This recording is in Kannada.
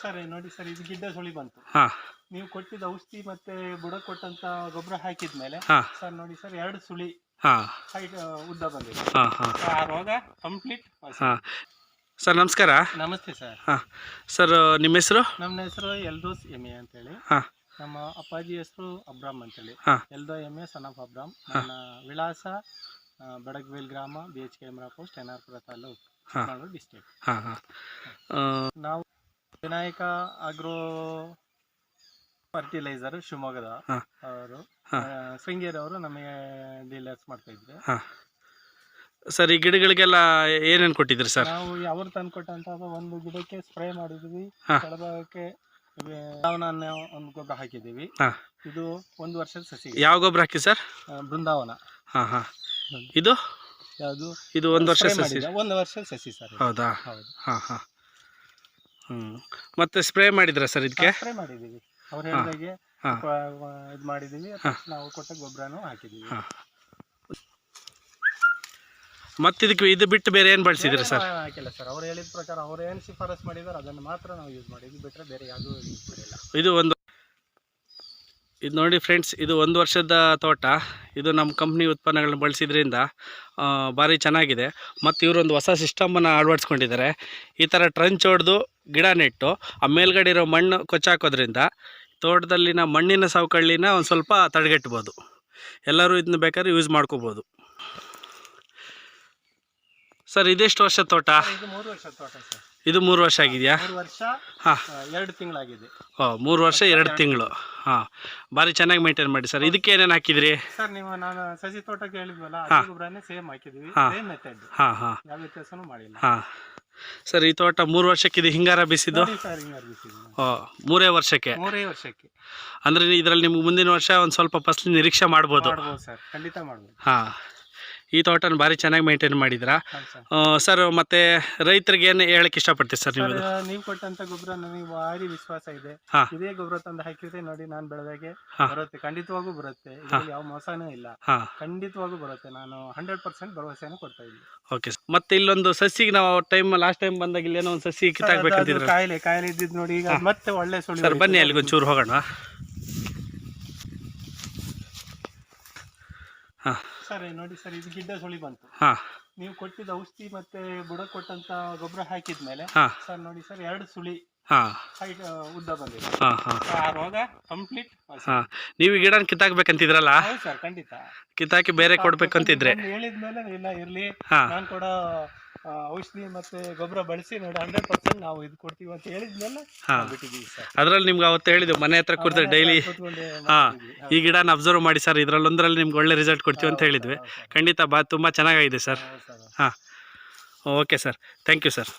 ಸರ್ ನೋಡಿ ಸರ್ ಇದು ಗಿಡ್ಡ ಸುಳಿ ಬಂತು. ಹಾಂ. ನೀವು ಕೊಟ್ಟಿದ್ದ ಔಷಧಿ ಮತ್ತೆ ಬುಡ ಕೊಟ್ಟಂತ ಗೊಬ್ಬರ ಹಾಕಿದ್ಮೇಲೆ ಹಾಂ. ಸರ್ ನೋಡಿ ಸರ್ ಎರಡು ಸುಳಿ ಹಾಂ. ಹೈಟ್ ಉದ್ದ ಬಂದಿದೆ. ಹಾಂ ಹಾಂ. ಆ ರೋಗ ಕಂಪ್ಲೀಟ್ ಹಾಂ. ಸರ್ ನಮಸ್ಕಾರ. ನಮಸ್ತೆ ಸರ್. ಹಾ. ಸರ್ ನಿಮ್ಮ ಹೆಸರು? ನಮ್ಮ ಹೆಸರು ಎಲ್ದೋಸ್ ಅಂತ ಹೇಳಿ ಹಾ. ನಮ್ಮ ಅಪ್ಪಾಜಿ ಹೆಸರು ಅಬ್ರಾಮ್ ಅಂತೇಳಿ. ಹೇಳಿ ಎಲ್ದೋ ಎ ಸನ್ ಆಫ್ ಅಬ್ರಾಮ್. ನನ್ನ ವಿಳಾಸ ಆ, ಬಡಗ್ವೇಲ್ ಗ್ರಾಮ ಬಿ ಎಚ್ ಕೆ ಎಮ್ರಾ ಪೋಸ್ಟ್ ಎನ್ ಆರ್ ಪುರ ತಾಲೂಕು ಹಾಂ. ಚಿಕ್ಕಮಗಳೂರು ಡಿಸ್ಟ್ರಿಕ್ಟ್ ಹಾಂ ಹಾಂ. ನಾವು ವಿನಾಯಕ ಆಗ್ರೋ ಫರ್ಟಿಲೈಸರ್ ಶಿವಮೊಗ್ಗದ. ಅವರು. ಶೃಂಗೇರಿ ಅವರು ನಮಗೆ ಡೀಲರ್ಸ್ ಮಾಡ್ತಾ ಇದ್ರು. ಸರ್ ಈ ಗಿಡಗಳಿಗೆಲ್ಲ ಏನೇನು ಕೊಟ್ಟಿದ್ರಿ ಸರ್? ನಾವು ಅವ್ರು ತಂದು ಕೊಟ್ಟಂತ ಒಂದು ಗಿಡಕ್ಕೆ ಸ್ಪ್ರೇ ಮಾಡಿದ್ವಿ. ಕೆಳಭಾಗಕ್ಕೆ ಬೃಂದಾವನ ಒಂದು ಗೊಬ್ಬರ ಹಾಕಿದ್ದೀವಿ. ಇದು ಒಂದು ವರ್ಷದ ಸಸಿ. ಯಾವ ಗೊಬ್ಬರ ಹಾಕಿ ಸರ್? ಬೃಂದಾವನ. ಹಾ ಹಾಂ. ಇದು? ಯಾವುದು? ಇದು ಒಂದು ವರ್ಷ ಸಸಿ. ಒಂದು ವರ್ಷದ ಸಸಿ ಸರ್. ಹೌದಾ? ಹೌದು. ಹಾ ಹಾಂ. ಹ್ಞೂ ಮತ್ತೆ ಸ್ಪ್ರೇ ಮಾಡಿದ್ರಾ ಸರ್ ಇದಕ್ಕೆ ಸ್ಪ್ರೇ ಮಾಡಿದ್ದೀವಿ ಅವ್ರು ಹೇಳಿದಾಗೆ ಹಾಂ. ಇದು ಮಾಡಿದ್ದೀವಿ ನಾವು ಕೊಟ್ಟ ಗೊಬ್ಬರನೂ ಹಾಕಿದೀವಿ. ಹಾಂ. ಮತ್ತೆ ಇದಕ್ಕೆ ಇದು ಬಿಟ್ಟು ಬೇರೆ ಏನು ಬಳಸಿದ್ರಿ ಸರ್? ಬೇರೆ ಹಾಕಿಲ್ಲ ಸರ್. ಅವ್ರು ಹೇಳಿದ ಪ್ರಕಾರ ಅವ್ರು ಏನು ಶಿಫಾರಸ್ ಮಾಡಿದಾರೆ ಅದನ್ನು ಮಾತ್ರ ನಾವು ಯೂಸ್ ಮಾಡಿದ್ವಿ. ಬಿಟ್ಟರೆ ಬೇರೆ ಯಾವುದೂ ಯೂಸ್ ಮಾಡಿಲ್ಲ. ಇದು ಒಂದು ಇದು ನೋಡಿ ಫ್ರೆಂಡ್ಸ್, ಇದು ಒಂದು ವರ್ಷದ ತೋಟ. ಇದು ನಮ್ಮ ಕಂಪ್ನಿ ಉತ್ಪನ್ನಗಳನ್ನ ಬಳಸಿದ್ರಿಂದ ಭಾರಿ ಚೆನ್ನಾಗಿದೆ. ಮತ್ತು ಇವರೊಂದು ಹೊಸ ಸಿಸ್ಟಮನ್ನು ಅಳವಡಿಸ್ಕೊಂಡಿದ್ದಾರೆ. ಈ ಥರ ಟ್ರಂಚ್ ಹೊಡೆದು ಗಿಡ ನೆಟ್ಟು, ಆ ಮೇಲ್ಗಡೆ ಇರೋ ಮಣ್ಣು ಕೊಚ್ಚಾಕೋದ್ರಿಂದ ತೋಟದಲ್ಲಿನ ಮಣ್ಣಿನ ಸವಕಳಿನ ಒಂದು ಸ್ವಲ್ಪ ತಡೆಗಟ್ಬೋದು. ಎಲ್ಲರೂ ಇದನ್ನ ಬೇಕಾದ್ರೆ ಯೂಸ್ ಮಾಡ್ಕೋಬೋದು. ಸರ್, ಇದೆಷ್ಟು ವರ್ಷದ ತೋಟ? ಮೂರು ವರ್ಷದ ತೋಟ ಸರ್. ಇದು ಮೂರು ವರ್ಷ ಆಗಿದೆಯಾ? ಮೂರು ವರ್ಷ ಹಾಂ. ಎರಡು ತಿಂಗಳಾಗಿದೆ. ಓ ಮೂರು ವರ್ಷ ಎರಡು ತಿಂಗಳು. ಹಾ ಬಾರಿ ಚೆನ್ನಾಗಿ ಮೇಂಟೈನ್ ಮಾಡಿ ಸರ್. ಇದಕ್ಕೆ ಏನೇನು ಹಾಕಿದ್ರಿ? ಸರ್ ನೀವು ನಾನು ಸಸಿ ತೋಟಕ್ಕೆ ಹೇಳಿದ್ವಲ್ಲ ಹಾ. ಗೊಬ್ಬರನೇ ಸೇಮ್ ಹಾಕಿದೀವಿ ಹಾ. ಸೇಮ್ ಮೆಥಡ್ ಹಾಂ ಹಾಂ. ಯಾವ ವ್ಯತ್ಯಾಸನೂ ಮಾಡಿಲ್ಲ. ಹಾಂ. ಸರ್ ಈ ತೋಟ ಮೂರು ವರ್ಷಕ್ಕೆ ಇದು ಹಿಂಗಾರ ಬಿಸಿದ್ದು ನೋಡಿ ಸರ್ ಹಿಂಗಾರ ಬಿಸಿದ್ದು. ಓ ಮೂರೇ ವರ್ಷಕ್ಕೆ? ಮೂರೇ ವರ್ಷಕ್ಕೆ. ಅಂದ್ರೆ ಇದರಲ್ಲಿ ನಿಮ್ಗೆ ಮುಂದಿನ ವರ್ಷ ಒಂದು ಸ್ವಲ್ಪ ಫಸಲು ನಿರೀಕ್ಷೆ ಮಾಡ್ಬೋದು? ಮಾಡ್ಬೋದು ಸರ್ ಖಂಡಿತ ಮಾಡ್ಬೋದು. ಹಾಂ. ಈ ತೋಟನ ಭಾರಿ ಚೆನ್ನಾಗಿ ಮೇಂಟೈನ್ ಮಾಡಿದ್ರಾ ಸರ್. ಮತ್ತೆ ರೈತರಿಗೆ ಏನು ಹೇಳಕ್ಕೆ ಇಷ್ಟಪಡ್ತೀವಿ ಸರ್ ನೀವು ನೀವು ಕೊಟ್ಟಂತ ಗೊಬ್ಬರ ನನಗೆ ಭಾರಿ ವಿಶ್ವಾಸ ಇದೆ. ಇದೇ ಗೊಬ್ಬರ ತಂದು ಹಾಕಿದ್ರೆ ನೋಡಿ ನಾನು ಬೆಳೆದಾಗೆ ಬರುತ್ತೆ. ಖಂಡಿತವಾಗೂ ಬರುತ್ತೆ. ಯಾವ ಮೋಸನೂ ಇಲ್ಲ. ಖಂಡಿತವಾಗೂ ಬರುತ್ತೆ. ನಾನು ಹಂಡ್ರೆಡ್ ಪರ್ಸೆಂಟ್ ಭರವಸೆಯನ್ನು ಕೊಡ್ತಾ ಇದ್ದೀನಿ. ಓಕೆ ಸರ್ ಮತ್ತೆ ಇಲ್ಲೊಂದು ಸಸಿಗೆ ನಾವು ಟೈಮ್ ಲಾಸ್ಟ್ ಟೈಮ್ ಬಂದಾಗ ಇಲ್ಲೇನೋ ಒಂದು ಸಸಿ ಕಿತ್ತಾಕ್ಬೇಕಂತಿದ್ರು. ಕಾಯಿಲೆ ಕಾಯಿಲೆ ಇದ್ದಿದ್ದು ನೋಡಿ ಈಗ ಮತ್ತೆ ಒಳ್ಳೆ ಸುಳಿ ಸರ್ ಬನ್ನಿ ಅಲ್ಲಿಗೆ ಒಂಚೂರು ಹೋಗೋಣ. ಹಾಂ. ಸರ್ ನೋಡಿ ಸರ್ ಇದು ಗಿಡ್ಡ ಸುಳಿ ಬಂತು. ಹಾ. ನೀವು ಕೊಟ್ಟಿದ್ದ ಔಷಧಿ ಮತ್ತೆ ಬುಡ ಕೊಟ್ಟಂತ ಗೊಬ್ಬರ ಹಾಕಿದ್ಮೇಲೆ ಹಾ. ಸರ್ ನೋಡಿ ಸರ್ ಎರಡು ಸುಳಿ ಹಾ. ಹೈಟ್ ಉದ್ದ ಬಂದಿದೆ. ಹಾಂ ಹಾಂ. ಆ ರೋಗ ಕಂಪ್ಲೀಟ್ ಹಾ. ನೀವು ಈ ಗಿಡನ ಕಿತ್ತಾಕ್ಬೇಕಂತಿದ್ರಲ್ಲ? ಹೌದು ಸರ್ ಖಂಡಿತ. ಕಿತ್ತಾಕಿ ಬೇರೆ ಕೊಡ್ಬೇಕಂತಿದ್ರೆ. ಹೇಳಿದ್ಮೇಲೆ ಇಲ್ಲ ಇರ್ಲಿ. ನಾನ್ ನಾನು ಕೂಡ ಔಷಧಿ ಮತ್ತೆ ಗೊಬ್ಬರ ಬಳಸಿ ನೋಡಿ ಹಂಡ್ರೆಡ್ ಪರ್ಸೆಂಟ್ ನಾವು ಇದು ಕೊಡ್ತೀವಿ ಅಂತ ಹೇಳಿದ್ಮೇಲೆ ಹಾಂ. ನಾವು ಬಿಟ್ಟಿದ್ದೀವಿ ಸರ್. ಅದ್ರಲ್ಲಿ ನಿಮ್ಗೆ ಅವತ್ತು ಹೇಳಿದ್ದು ಮನೆ ಹತ್ರ ಕೂರ್ತಾರೆ ಡೈಲಿ ಕೂತ್ಕೊಂಡು ಹಾಂ ಈ ಗಿಡನ ಅಬ್ಸರ್ವ್ ಮಾಡಿ ಸರ್ ಇದರಲ್ಲೊಂದರಲ್ಲಿ ನಿಮ್ಗೆ ಒಳ್ಳೆ ರಿಸಲ್ಟ್ ಕೊಡ್ತೀವಿ ಅಂತ ಹೇಳಿದ್ವಿ. ಖಂಡಿತ ಬಾ ತುಂಬ ಚೆನ್ನಾಗಿದೆ ಸರ್. ಹಾ okay sir. Thank you sir